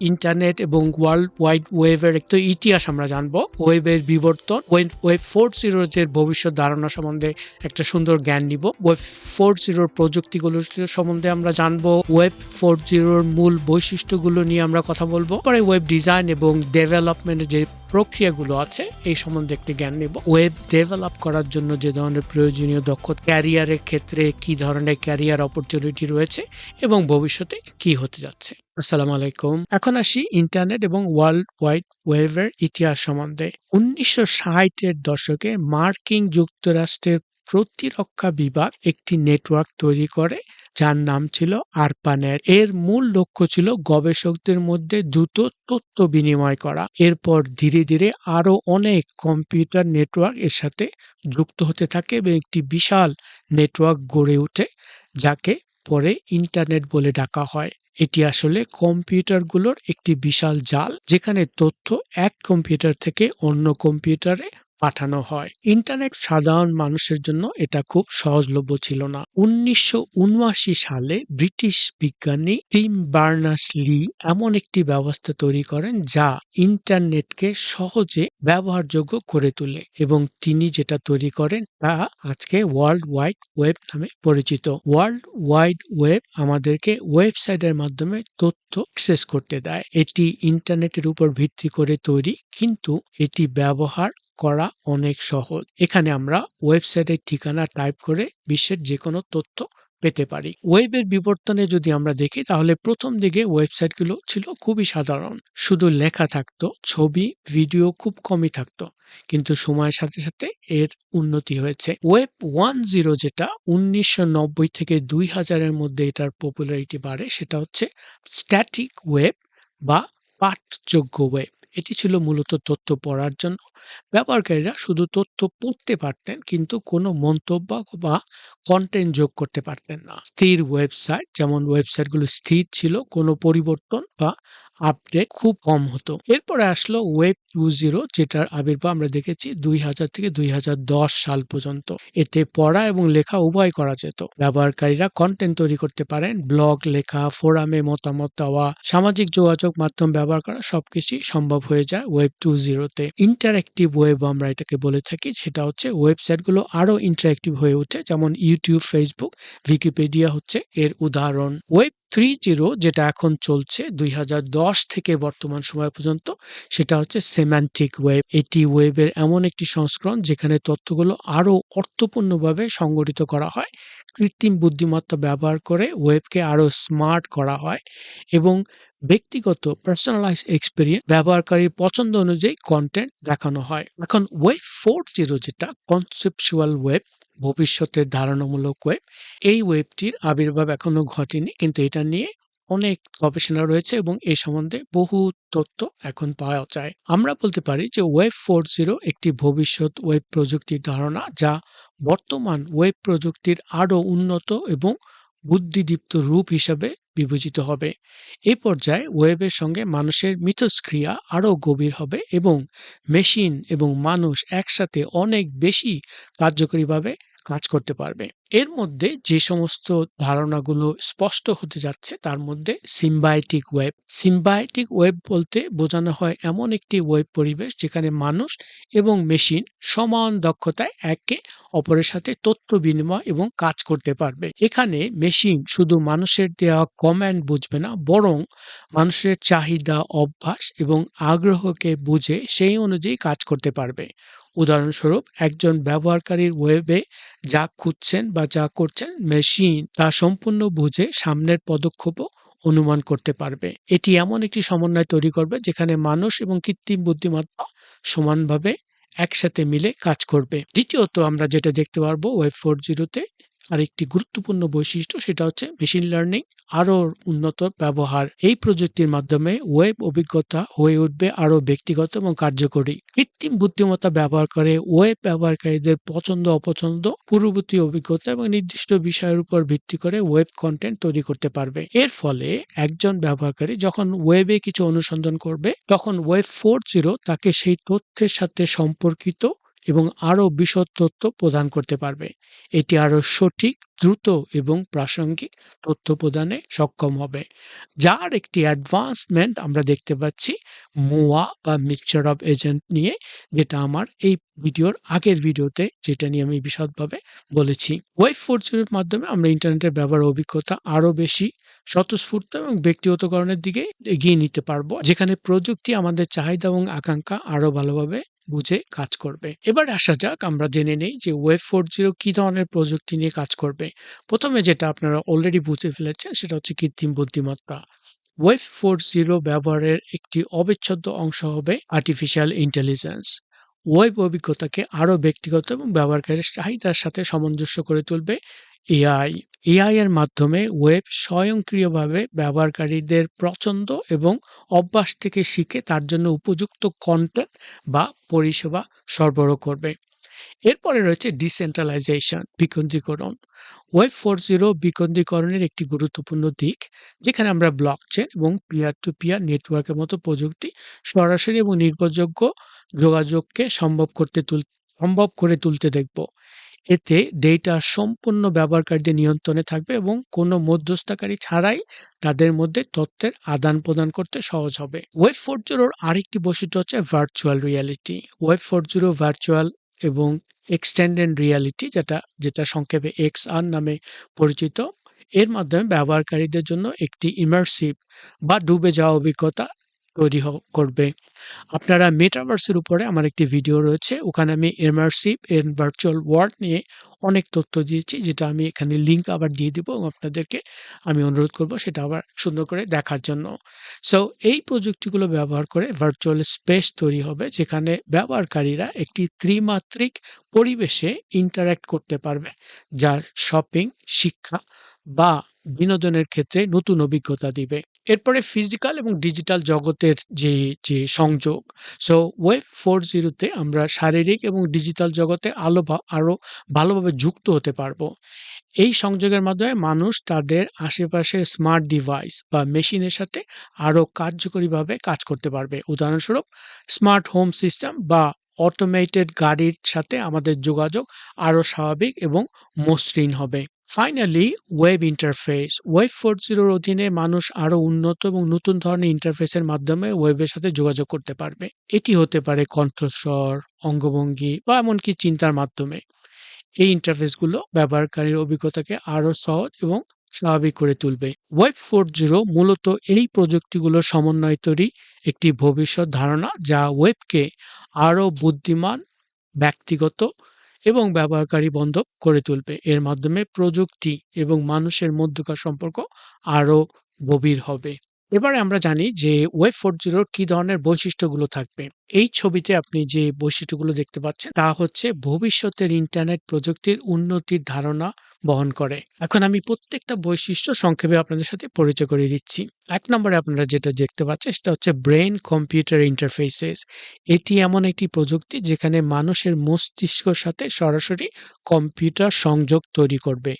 Internet এবং world wide ওয়েবের একটা ইতিহাস আমরা জানব। ওয়েবের বিবর্তন ওয়েব ওয়েব ফোর জিরোর যে ভবিষ্যৎ ধারণা সম্বন্ধে একটা সুন্দর জ্ঞান নিব। ওয়েব ফোর জিরোর প্রযুক্তিগুলো সম্বন্ধে আমরা জানব। ওয়েব ফোর জিরোর মূল বৈশিষ্ট্যগুলো নিয়ে আমরা কথা বলব। পরে ওয়েব ডিজাইন এবং ডেভেলপমেন্টের যে প্রক্রিয়াগুলো আছে, এই সম্বন্ধে একটি জ্ঞান নেব। ওয়েব ডেভেলপ করার জন্য যে ধরনের প্রয়োজনীয় দক্ষতা ক্যারিয়ারের ক্ষেত্রে কি ধরনের ক্যারিয়ার অপরচুনিটি রয়েছে এবং ভবিষ্যতে কি হতে যাচ্ছে। আসসালামু আলাইকুম। এখন আসি ইন্টারনেট এবং ওয়ার্ল্ড ওয়াইড ওয়েবের ইতিহাস সম্বন্ধে। উনিশশো ষাটের দশকে মার্কিন যুক্তরাষ্ট্রের প্রতিরক্ষা বিভাগ একটি নেটওয়ার্ক তৈরি করে। যার নাম ছিল আরপানেট এর মূল লক্ষ্য ছিল গবেষকদের মধ্যে দ্রুত তথ্য বিনিময় করা। এরপর ধীরে ধীরে আরও অনেক কম্পিউটার নেটওয়ার্ক এর সাথে যুক্ত হতে থাকে এবং একটি বিশাল নেটওয়ার্ক গড়ে ওঠে, যাকে পরে ইন্টারনেট বলে ডাকা হয়। এটি আসলে কম্পিউটারগুলোর একটি বিশাল জাল, যেখানে তথ্য এক কম্পিউটার থেকে অন্য কম্পিউটারে পাঠানো হয়। ইন্টারনেট সাধারণ মানুষের জন্য এটা খুব সহজলভ্য ছিল না। উনিশশো উনআশি সালে ব্রিটিশ বিজ্ঞানী টিম বার্নার্স লি এমন একটি ব্যবস্থা তৈরি করেন যা ইন্টারনেটকে সহজে ব্যবহারযোগ্য করে তোলে এবং তিনি যেটা তৈরি করেন তা আজকে ওয়ার্ল্ড ওয়াইড ওয়েব নামে পরিচিত। ওয়ার্ল্ড ওয়াইড ওয়েব আমাদেরকে ওয়েবসাইটের মাধ্যমে তথ্য অ্যাক্সেস করতে দেয়। এটি ইন্টারনেটের উপর ভিত্তি করে তৈরি, কিন্তু এটি ব্যবহার করা অনেক সহজ। এখানে আমরা ওয়েবসাইটের ঠিকানা টাইপ করে বিশ্বের যে কোনো তথ্য পেতে পারি। ওয়েবের বিবর্তনে যদি আমরা দেখি, তাহলে প্রথম দিকে ওয়েবসাইটগুলো ছিল খুবই সাধারণ। শুধু লেখা থাকতো, ছবি, ভিডিও খুব কমই থাকতো। কিন্তু সময়ের সাথে সাথে এর উন্নতি হয়েছে। ওয়েব ওয়ান জিরো যেটা উনিশশো নব্বই থেকে দুই হাজারের মধ্যে এটার পপুলারিটি বাড়ে, সেটা হচ্ছে স্ট্যাটিক ওয়েব বা পাঠযোগ্য ওয়েব। এটি ছিল মূলত তথ্য পড়ার জন্য। ব্যবহারকারীরা শুধু তথ্য পড়তে পারতেন কিন্তু কোনো মন্তব্য বা কন্টেন্ট যোগ করতে পারতেন না। স্থির ওয়েবসাইট যেমন ওয়েবসাইটগুলো স্থির ছিল, কোনো পরিবর্তন বা আপডেট খুব কম হতো। এরপরে আসলো ওয়েব টু জিরো যেটার আবির্ভাব আমরা দেখেছি দুই হাজার থেকে দুই হাজার দশ সাল পর্যন্ত। এতে পড়া এবং লেখা উভয় করা যেত। ব্যবহারকারীরা কন্টেন্ট তৈরি করতে পারেন ব্লগ লেখা ফোরামে মতামত দেওয়া, সামাজিক যোগাযোগ মাধ্যম ব্যবহার করা সবকিছুই সম্ভব হয়ে যায় ওয়েব টু জিরোতে ইন্টারেক্টিভ ওয়েব আমরা এটাকে বলে থাকি, সেটা হচ্ছে ওয়েবসাইটগুলো আরও ইন্টারেক্টিভ হয়ে ওঠে, যেমন ইউটিউব ফেসবুক উইকিপিডিয়া হচ্ছে এর উদাহরণ। ওয়েব থ্রি জিরো যেটা এখন চলছে দুই হাজার দশ থেকে বর্তমান সময় পর্যন্ত সেটা হচ্ছে সেম্যান্টিক ওয়েব এটি ওয়েবের এমন একটি সংস্করণ যেখানে তথ্যগুলো আরও অর্থপূর্ণভাবে সংগঠিত করা হয়, কৃত্রিম বুদ্ধিমত্তা ব্যবহার করে ওয়েবকে আরও স্মার্ট করা হয় এবং ব্যক্তিগত পার্সোনালাইজ এক্সপিরিয়েন্স ব্যবহারকারীর পছন্দ অনুযায়ী কন্টেন্ট দেখানো হয়। এখন ওয়েব ফোর জিরো যেটা কনসেপচুয়াল ওয়েব ভবিষ্যতের ধারণামূলক ওয়েব এই ওয়েবটির আবির্ভাব এখনও ঘটেনি, কিন্তু এটা নিয়ে অনেক গবেষণা রয়েছে এবং এ সম্বন্ধে বহু তথ্য এখন পাওয়া যায়। আমরা বলতে পারি যে ওয়েব ফোর জিরো একটি ভবিষ্যৎ ওয়েব প্রযুক্তির ধারণা যা বর্তমান ওয়েব প্রযুক্তির আরও উন্নত এবং বুদ্ধিদীপ্ত রূপ হিসাবে বিবেচিত হবে। এ পর্যায়ে ওয়েবের সঙ্গে মানুষের মিথস্ক্রিয়া আরও গভীর হবে এবং মেশিন এবং মানুষ একসাথে অনেক বেশি কার্যকরীভাবে কাজ করতে পারবে। এর মধ্যে যে সমস্ত ধারণাগুলো স্পষ্ট হতে যাচ্ছে, তার মধ্যে সিম্বায়োটিক ওয়েব সিম্বায়োটিক ওয়েব বলতে বোঝানো হয় এমন একটি ওয়েব পরিবেশ যেখানে মানুষ এবং মেশিন সমান দক্ষতায় একে অপরের সাথে তথ্য বিনিময় এবং কাজ করতে পারবে। এখানে মেশিন শুধু মানুষের দেওয়া কমান্ড বুঝবে না, বরং মানুষের চাহিদা, অভ্যাস এবং আগ্রহকে বুঝে সেই অনুযায়ী কাজ করতে পারবে। উদাহরণস্বরূপ, একজন ব্যবহারকারীর ওয়েবে যা খুঁজছেন বা যা করছেন মেশিন তা সম্পূর্ণ বুঝে সামনের পদক্ষেপও অনুমান করতে পারবে। এটি এমন একটি সমন্বয় তৈরি করবে যেখানে মানুষ এবং কৃত্রিম বুদ্ধিমত্তা সমানভাবে একসাথে মিলে কাজ করবে। দ্বিতীয়ত আমরা যেটা দেখতে পারব, ওয়েব ফোর জিরোতে আরেকটি গুরুত্বপূর্ণ বৈশিষ্ট্য সেটা হচ্ছে মেশিন লার্নিং আরও উন্নত ব্যবহার। এই প্রযুক্তির মাধ্যমে ওয়েব অভিজ্ঞতা হয়ে উঠবে আরও ব্যক্তিগত এবং কার্যকরী। কৃত্রিম বুদ্ধিমত্তা ব্যবহার করে ওয়েব ব্যবহারকারীদের পছন্দ, অপছন্দ, পূর্ববর্তী অভিজ্ঞতা এবং নির্দিষ্ট বিষয়ের উপর ভিত্তি করে ওয়েব কন্টেন্ট তৈরি করতে পারবে। এর ফলে একজন ব্যবহারকারী যখন ওয়েবে কিছু অনুসন্ধান করবে, তখন ওয়েব ফোর জিরো তাকে সেই তথ্যের সাথে সম্পর্কিত এবং আরও বিশদ তথ্য প্রদান করতে পারবে। এটি আরও সঠিক, দ্রুত এবং প্রাসঙ্গিক তথ্য প্রদানে সক্ষম হবে। যার একটি অ্যাডভান্সমেন্ট আমরা দেখতে পাচ্ছি মোয়া বা মিক্সচার অফ এজেন্ট নিয়ে, যেটা আমার এই ভিডিওর আগের ভিডিওতে, যেটা নিয়ে আমি বিশদভাবে বলেছি। ওয়েব ফোর জিরোর মাধ্যমে আমরা ইন্টারনেটের ব্যবহার অভিজ্ঞতা আরও বেশি স্বতঃস্ফূর্ত এবং ব্যক্তিগতকরণের দিকে এগিয়ে নিতে পারব। যেখানে প্রযুক্তি আমাদের চাহিদা এবং আকাঙ্ক্ষা আরও ভালোভাবে বুঝে কাজ করবে। এবার আসা যাক, আমরা জেনে নেই যে ওয়েব ফোর জিরো কী ধরনের প্রযুক্তি নিয়ে কাজ করবে। প্রথমে যেটা আপনারা অলরেডি বুঝে ফেলেছেন, সেটা হচ্ছে কৃত্রিম বুদ্ধিমত্তা। ওয়েব ফোর জিরো ব্যবহারের একটি অবিচ্ছেদ্য অংশ হবে আর্টিফিশিয়াল ইন্টেলিজেন্স ওয়েব অভিজ্ঞতাকে আরও ব্যক্তিগত এবং ব্যবহারকারীর চাহিদার সাথে সামঞ্জস্য করে তুলবে। এআই এআই এর মাধ্যমে ওয়েব স্বয়ংক্রিয়ভাবে ব্যবহারকারীদের পছন্দ এবং অভ্যাস থেকে শিখে তার জন্য উপযুক্ত কন্টেন্ট বা পরিষেবা সরবরাহ করবে। এরপরে রয়েছে ডিসেন্ট্রালাইজেশন বিকেন্দ্রীকরণ ওয়েব ফোর জিরো বিকেন্দ্রীকরণের একটি গুরুত্বপূর্ণ দিক, যেখানে আমরা ব্লক চেন এবং পিয়ার টু পিয়ার নেটওয়ার্কের মতো প্রযুক্তি সরাসরি এবং নির্ভরযোগ্য যোগাযোগকে সম্ভব করতে তুল, সম্ভব করে তুলতে দেখব। এতে ডেটা সম্পূর্ণ ব্যবহারকারীদের নিয়ন্ত্রণে থাকবে এবং কোনো মধ্যস্থকারী ছাড়াই তাদের মধ্যে তথ্যের আদান প্রদান করতে সহজ হবে। ওয়েব ফোর জিরোর আরেকটি বৈশিষ্ট্য হচ্ছে virtual reality web four zero virtual এবং এক্সটেন্ডেড রিয়ালিটি যেটা যেটা সংক্ষেপে এক্স আর নামে পরিচিত, এর মাধ্যমে ব্যবহারকারীদের জন্য একটি ইমার্সিভ বা ডুবে যাওয়া অভিজ্ঞতা তৈরি করবে। আপনারা মেটাভার্সের উপরে আমার একটি ভিডিও রয়েছে। ওখানে আমি ইমার্সিভ এন্ড ভার্চুয়াল ওয়ার্ল্ড নিয়ে অনেক তথ্য দিয়েছি, যেটা আমি এখানে লিঙ্ক আবার দিয়ে দিব এবং আপনাদেরকে আমি অনুরোধ করব সেটা আবার সুন্দর করে দেখার জন্য। সো এই প্রযুক্তিগুলো ব্যবহার করে ভার্চুয়াল স্পেস তৈরি হবে, যেখানে ব্যবহারকারীরা একটি ত্রিমাত্রিক পরিবেশে ইন্টারাক্ট করতে পারবে। যা শপিং শিক্ষা বা বিনোদনের ক্ষেত্রে নতুন অভিজ্ঞতা দিবে। এরপরে ফিজিক্যাল এবং ডিজিটাল জগতের যে যে সংযোগ। সো ওয়েব ফোর জিরোতে আমরা শারীরিক এবং ডিজিটাল জগতে আলো আরও ভালোভাবে যুক্ত হতে পারব। এই সংযোগের মাধ্যমে মানুষ তাদের আশেপাশের স্মার্ট ডিভাইস বা মেশিনের সাথে আরও কার্যকরীভাবে কাজ করতে পারবে। উদাহরণস্বরূপ স্মার্ট হোম সিস্টেম বা অটোমেটেড গাড়ির সাথে আমাদের যোগাযোগ আরও স্বাভাবিক এবং মসৃণ হবে। Finally web interface web four জিরোর অধীনে মানুষ আরও উন্নত এবং নতুন ধরনের ইন্টারফেসের মাধ্যমে ওয়েবের সাথে যোগাযোগ করতে পারবে। এটি হতে পারে কণ্ঠস্বর, অঙ্গভঙ্গি বা এমনকি চিন্তার মাধ্যমে। এই ইন্টারফেসগুলো ব্যবহারকারীর অভিজ্ঞতাকে আরও সহজ এবং স্বাভাবিক করে তুলবে। ওয়েব ফোর জিরো মূলত এই প্রযুক্তিগুলোর সমন্বয় তৈরি একটি ভবিষ্যৎ ধারণা যা ওয়েবকে আরও বুদ্ধিমান, ব্যক্তিগত এবং ব্যবহারকারী বন্ধ করে তুলবে। এর মাধ্যমে প্রযুক্তি এবং মানুষের মধ্যকার সম্পর্ক আরও গভীর হবে। এবারে আমরা জানি যে ওয়েব ফোর জিরোর কি ধরনের বৈশিষ্ট্যগুলো থাকবে। এই ছবিতে আপনি যে বৈশিষ্ট্যগুলো দেখতে পাচ্ছেন তা হচ্ছে ভবিষ্যতের ইন্টারনেট প্রযুক্তির উন্নতির ধারণা বহন করে। এখন আমি প্রত্যেকটা বৈশিষ্ট্য সংক্ষেপে আপনাদের সাথে পরিচয় করে দিচ্ছি। এক নম্বরে আপনারা যেটা দেখতে পাচ্ছেন সেটা হচ্ছে ব্রেন কম্পিউটার ইন্টারফেসেস। এটি এমন একটি প্রযুক্তি যেখানে মানুষের মস্তিষ্কর সাথে সরাসরি কম্পিউটার সংযোগ তৈরি করবে।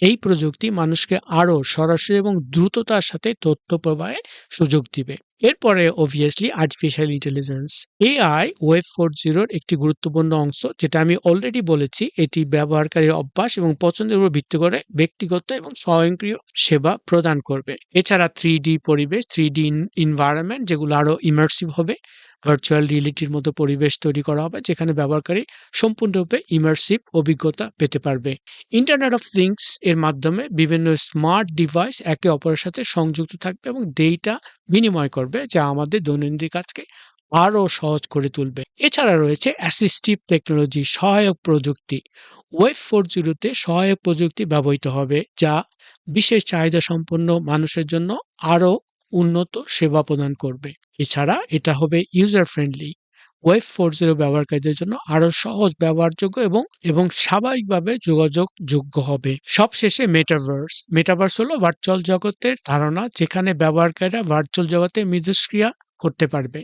এই প্রযুক্তি মানুষকে আরও সরাসরি এবং দ্রুততার সাথে তথ্য প্রবাহে সুযোগ দিবে। এরপরে obviously artificial intelligence AI web four জিরোর একটি গুরুত্বপূর্ণ অংশ, যেটা আমি অলরেডি বলেছি, এটি ব্যবহারকারীর অভ্যাস এবং পছন্দের উপর ভিত্তি করে ব্যক্তিগত এবং স্বয়ংক্রিয় সেবা প্রদান করবে। এছাড়া থ্রি পরিবেশ থ্রি ডি যেগুলো আরও ইমার্সিভ হবে ভার্চুয়াল রিয়েলিটির মতো পরিবেশ তৈরি করা হবে, যেখানে ব্যবহারকারী সম্পূর্ণরূপে ইমার্সিভ অভিজ্ঞতা পেতে পারবে। ইন্টারনেট অফ থিংস এর মাধ্যমে বিভিন্ন স্মার্ট ডিভাইস একে অপরের সাথে সংযুক্ত থাকবে এবং ডেটা বিনিময় করবে, যা আমাদের দৈনন্দিন কাজকে আরও সহজ করে তুলবে। এছাড়া রয়েছে অ্যাসিস্টিভ টেকনোলজি সহায়ক প্রযুক্তি। ওয়েব ফোর জিরোতে সহায়ক প্রযুক্তি ব্যবহৃত হবে, যা বিশেষ চাহিদা সম্পন্ন মানুষের জন্য আরও উন্নত সেবা প্রদান করবে। এছাড়া এটা হবে user friendly web four zero ব্যবহারকারীদের জন্য আরও সহজ, ব্যবহারযোগ্য এবং এবং স্বাভাবিকভাবে যোগাযোগ যোগ্য হবে। সবশেষে মেটাভার্স মেটাভার্স হলো ভার্চুয়াল জগতের ধারণা যেখানে ব্যবহারকারীরা ভার্চুয়াল জগতে মিথস্ক্রিয়া করতে পারবে।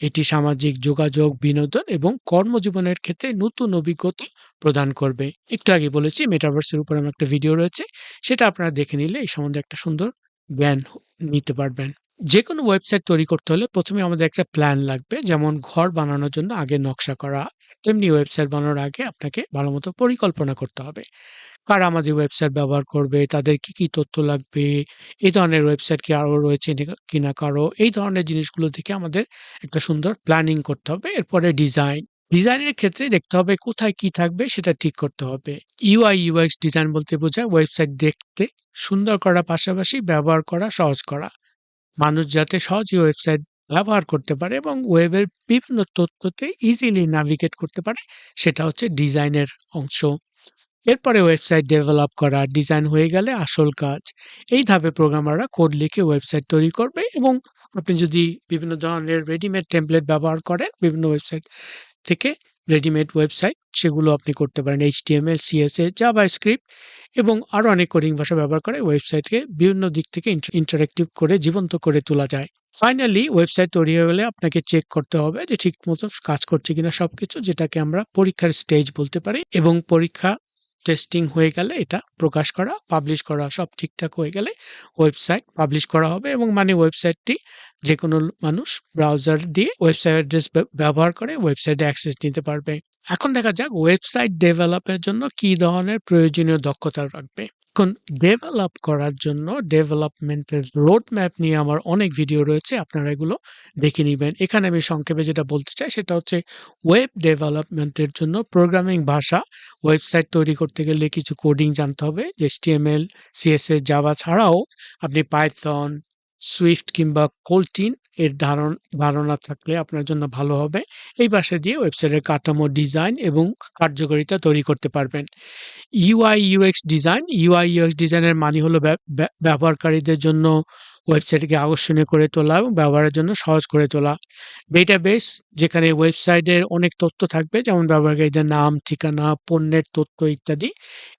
এটি সামাজিক যোগাযোগ, বিনোদন এবং কর্মজীবনের ক্ষেত্রে নতুন অভিজ্ঞতা প্রদান করবে। একটু আগে বলেছি মেটাভার্সের উপর আমার একটা ভিডিও রয়েছে। সেটা আপনারা দেখে নিলে এই সম্বন্ধে একটা সুন্দর জ্ঞান নিতে পারবেন যে কোনো ওয়েবসাইট তৈরি করতে হলে প্রথমে আমাদের একটা প্ল্যান লাগবে। যেমন ঘর বানানোর জন্য আগে নকশা করা, তেমনি ওয়েবসাইট বানানোর আগে আপনাকে ভালো মতো পরিকল্পনা করতে হবে। কারা আমাদের ওয়েবসাইট ব্যবহার করবে, তাদের কি, কি তথ্য লাগবে, এই ধরনের ওয়েবসাইট কি আরও রয়েছে কিনা কারও, এই ধরনের জিনিসগুলো থেকে আমাদের একটা সুন্দর প্ল্যানিং করতে হবে। এরপরে ডিজাইন। ডিজাইনের ক্ষেত্রে দেখতে হবে কোথায় কি থাকবে সেটা ঠিক করতে হবে। UI UX ডিজাইন বলতে বোঝায় ওয়েবসাইট দেখতে সুন্দর করার পাশাপাশি ব্যবহার করা সহজ করা। মানুষ যাতে সহজেই ওয়েবসাইট ব্যবহার করতে পারে এবং ওয়েবের বিভিন্ন তথ্যতে ইজিলি নাভিগেট করতে পারে সেটা হচ্ছে ডিজাইনের অংশ। এরপরে ওয়েবসাইট ডেভেলপ করা, ডিজাইন হয়ে গেলে আসল কাজ। এই ধাপে প্রোগ্রামাররা কোড লিখে ওয়েবসাইট তৈরি করবে এবং আপনি যদি বিভিন্ন ধরনের রেডিমেড টেমপ্লেট ব্যবহার করেন বিভিন্ন ওয়েবসাইট থেকে রেডিমেড ওয়েবসাইট সেগুলো আপনি করতে পারেন HTML, CSS, জাভাস্ক্রিপ্ট এবং আরও অনেক কোডিং ভাষা ব্যবহার করে ওয়েবসাইটকে বিভিন্ন দিক থেকে ইন্ট ইন্টারেক্টিভ করে জীবন্ত করে তোলা যায়। ফাইনালি ওয়েবসাইট তৈরি হয়ে গেলে আপনাকে চেক করতে হবে যে ঠিক মতো কাজ করছে কিনা সব কিছু যেটাকে আমরা পরীক্ষার স্টেজ বলতে পারি এবং পরীক্ষা টেস্টিং হয়ে গেলে এটা প্রকাশ করা, পাবলিশ করা সব ঠিকঠাক হয়ে গেলে ওয়েবসাইট পাবলিশ করা হবে এবং মানে ওয়েবসাইটটি যে কোনো মানুষ ব্রাউজার দিয়ে ওয়েবসাইট অ্যাড্রেস ব্য ব্যবহার করে ওয়েবসাইটে অ্যাক্সেস নিতে পারবে। এখন দেখা যাক ওয়েবসাইট ডেভেলপের জন্য কি ধরনের প্রয়োজনীয় দক্ষতা রাখবে। এখন ডেভেলপ করার জন্য ডেভেলপমেন্টের রোড ম্যাপ নিয়ে আমার অনেক ভিডিও রয়েছে। আপনারা এগুলো দেখে নেবেন এখানে আমি সংক্ষেপে যেটা বলতে চাই সেটা হচ্ছে ওয়েব ডেভেলপমেন্টের জন্য প্রোগ্রামিং ভাষা ওয়েবসাইট তৈরি করতে গেলে কিছু কোডিং জানতে হবে। এস টিএমএল সিএসএ জাভা ছাড়াও আপনি পাইথন, সুইফট কিংবা কোলটিন এর ধারণ ধারণা থাকলে আপনার জন্য ভালো হবে। এই ভাষা দিয়ে ওয়েবসাইটের কাঠামো, ডিজাইন এবং কার্যকারিতা তৈরি করতে পারবেন। UI UX design, UI UX ডিজাইনের মানে হলো ব্যা ব্যা ব্যবহারকারীদের জন্য ওয়েবসাইটকে আকর্ষণীয় করে তোলা এবং ব্যবহারের জন্য সহজ করে তোলা। ডেটাবেস যেখানে ওয়েবসাইটের অনেক তথ্য থাকবে যেমন ব্যবহারকারীদের নাম, ঠিকানা, পণ্যের তথ্য ইত্যাদি।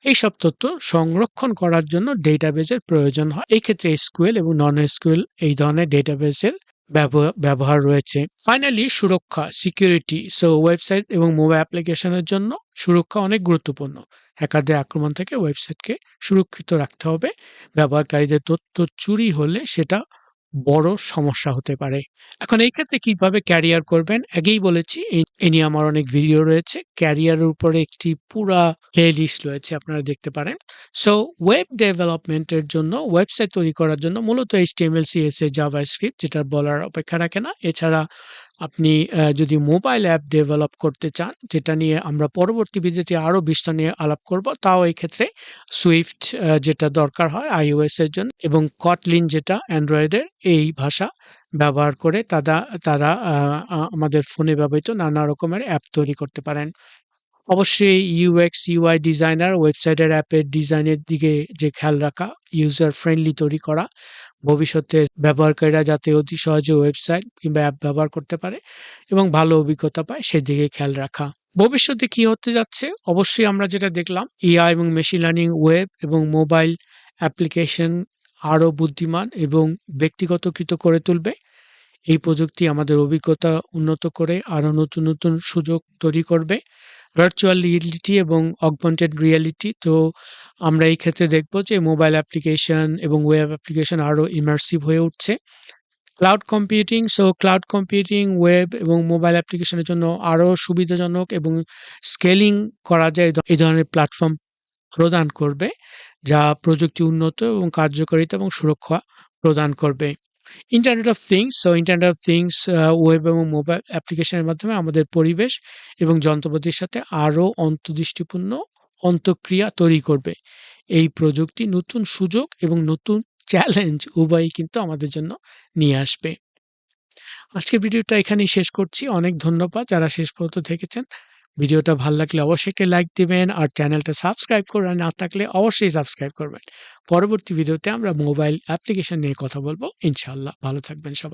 এইসব তথ্য সংরক্ষণ করার জন্য ডেটাবেসের প্রয়োজন হয়। এই ক্ষেত্রে এবং নন স্কুয়েল এই ধরনের ডেটাবেসের ব্যবহার রয়েছে। ফাইনালি সুরক্ষা, সিকিউরিটি। সো ওয়েবসাইট এবং মোবাইল অ্যাপ্লিকেশনের জন্য সুরক্ষা অনেক গুরুত্বপূর্ণ। হ্যাকারদের আক্রমণ থেকে ওয়েবসাইটকে সুরক্ষিত রাখতে হবে। ব্যবহারকারীদের তথ্য চুরি হলে সেটা বড় সমস্যা হতে পারে। এখন এই ক্ষেত্রে কীভাবে ক্যারিয়ার করবেন? আগেই বলেছি এ নিয়ে আমার অনেক ভিডিও রয়েছে। ক্যারিয়ারের উপরে একটি পুরা প্লে লিস্ট রয়েছে আপনারা দেখতে পারেন। সো ওয়েব ডেভেলপমেন্টের জন্য ওয়েবসাইট তৈরি করার জন্য মূলত HTML, জাভা জাভাস্ক্রিপ্ট যেটা বলার অপেক্ষা রাখে না। এছাড়া আপনি যদি মোবাইল অ্যাপ ডেভেলপ করতে চান, যেটা নিয়ে আমরা পরবর্তী ভিডিওতে আরও বিস্তার নিয়ে আলাপ করব। তাও এই ক্ষেত্রে সুইফট যেটা দরকার হয় আইওএস এর জন্য এবং কটলিন যেটা অ্যান্ড্রয়েডের এই ভাষা ব্যবহার করে তারা তারা আমাদের ফোনে ব্যবহৃত নানা রকমের অ্যাপ তৈরি করতে পারেন। অবশ্যই UX, UI ডিজাইনার ওয়েবসাইটের অ্যাপের ডিজাইনের দিকে যে খেয়াল রাখা, ইউজার ফ্রেন্ডলি তৈরি করা, ভবিষ্যতে ব্যবহারকারীরা যাতে অতি সহজে ওয়েবসাইট কিংবা অ্যাপ ব্যবহার করতে পারে এবং ভালো অভিজ্ঞতা পায় সেদিকে খেয়াল রাখা। ভবিষ্যতে কি হতে যাচ্ছে? অবশ্যই আমরা যেটা দেখলাম AI এবং মেশিন লার্নিং ওয়েব এবং মোবাইল অ্যাপ্লিকেশন আরও বুদ্ধিমান এবং ব্যক্তিগতকৃত করে তুলবে। এই প্রযুক্তি আমাদের অভিজ্ঞতা উন্নত করে আরও নতুন, নতুন সুযোগ তৈরি করবে। ভার্চুয়াল রিয়েলিটি এবং অগমেন্টেড রিয়ালিটি তো আমরা এই ক্ষেত্রে দেখব যে মোবাইল অ্যাপ্লিকেশন এবং ওয়েব অ্যাপ্লিকেশন আরও ইমার্সিভ হয়ে উঠছে। Cloud computing so cloud computing, web এবং মোবাইল অ্যাপ্লিকেশনের জন্য আরও সুবিধাজনক এবং স্কেলিং করা যায় এই ধরনের প্ল্যাটফর্ম প্রদান করবে যা প্রযুক্তি উন্নত এবং কার্যকারিতা এবং সুরক্ষা প্রদান করবে। Internet of things so internet of things web এবং মোবাইল অ্যাপ্লিকেশনের মাধ্যমে আমাদের পরিবেশ এবং যন্ত্রপাতির সাথে আরও অন্তদৃষ্টিপূর্ণ অন্তঃক্রিয়া তৈরি করবে। এই প্রযুক্তি নতুন সুযোগ এবং নতুন চ্যালেঞ্জ উভয়ই কিন্তু আমাদের জন্য নিয়ে আসবে। আজকের ভিডিওটা এখানেই শেষ করছি। অনেক ধন্যবাদ যারা শেষ পর্যন্ত থেকেছেন। ভিডিওটা ভালো লাগলে অবশ্যই একটি লাইক দিবেন আর চ্যানেলটা সাবস্ক্রাইব করবেন না থাকলে অবশ্যই সাবস্ক্রাইব করবেন। পরবর্তী ভিডিওতে আমরা মোবাইল অ্যাপ্লিকেশন নিয়ে কথা বলব ইনশাল্লাহ ভালো থাকবেন সবাই।